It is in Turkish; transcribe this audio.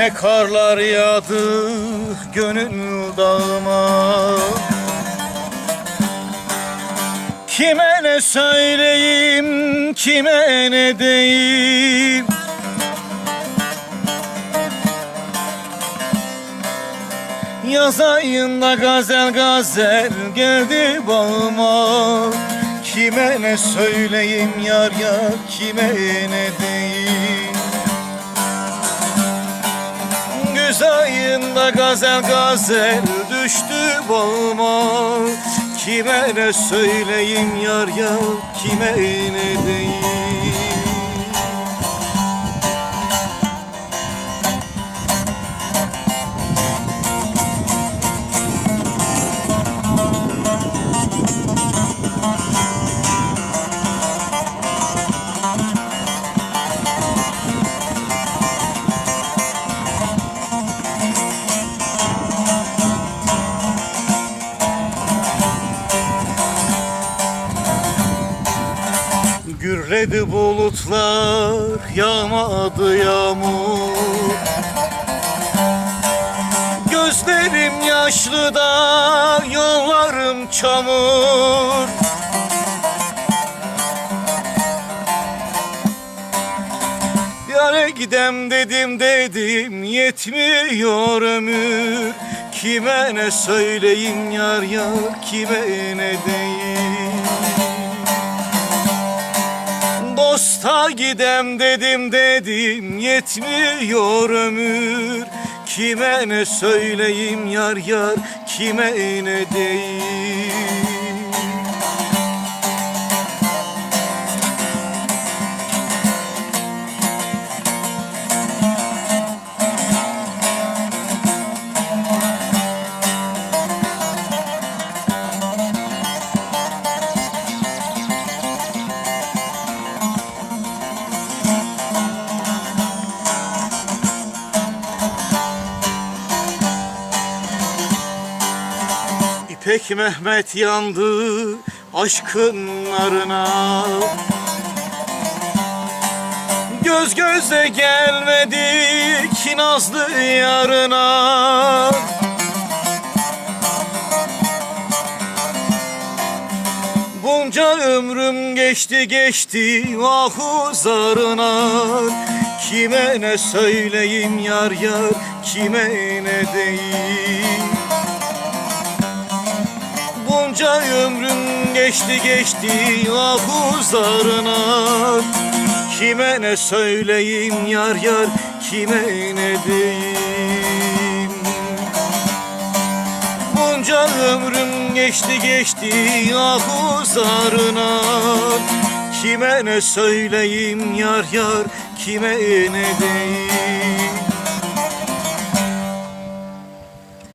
ne karlar yağdı gönül dağıma. Kime ne söyleyeyim, kime ne deyim Yaz ayında gazel gazel geldi bağıma. Kime ne söyleyeyim yar yar, kime ne deyim Güz ayında gazel gazel düştü bağıma Kime ne söyleyeyim yar yar kime ne diyeyim Gürledi bulutlar yağmadı yağmur. Gözlerim yaşlı da yollarım çamur. Yare gidem dedim dedim yetmiyor ömür. Kime ne söyleyeyim yar yar kime ne deyim Dosta gidem dedim dedim yetmiyor ömür. Kime ne söyleyeyim yar yar kime ne deyim İpek Mehmet yandı aşkın narına. Göz göze gelmedik nazlı yarına. Bunca ömrüm geçti geçti vahu zarına Kime ne söyleyeyim yar yar kime ne deyim Bunca ömrüm geçti geçti vahu zarına Kime ne söyleyeyim yar yar kime ne diyeyim? Bunca ömrüm geçti geçti yahu zarına Kime ne söyleyeyim yar yar kime ne diyeyim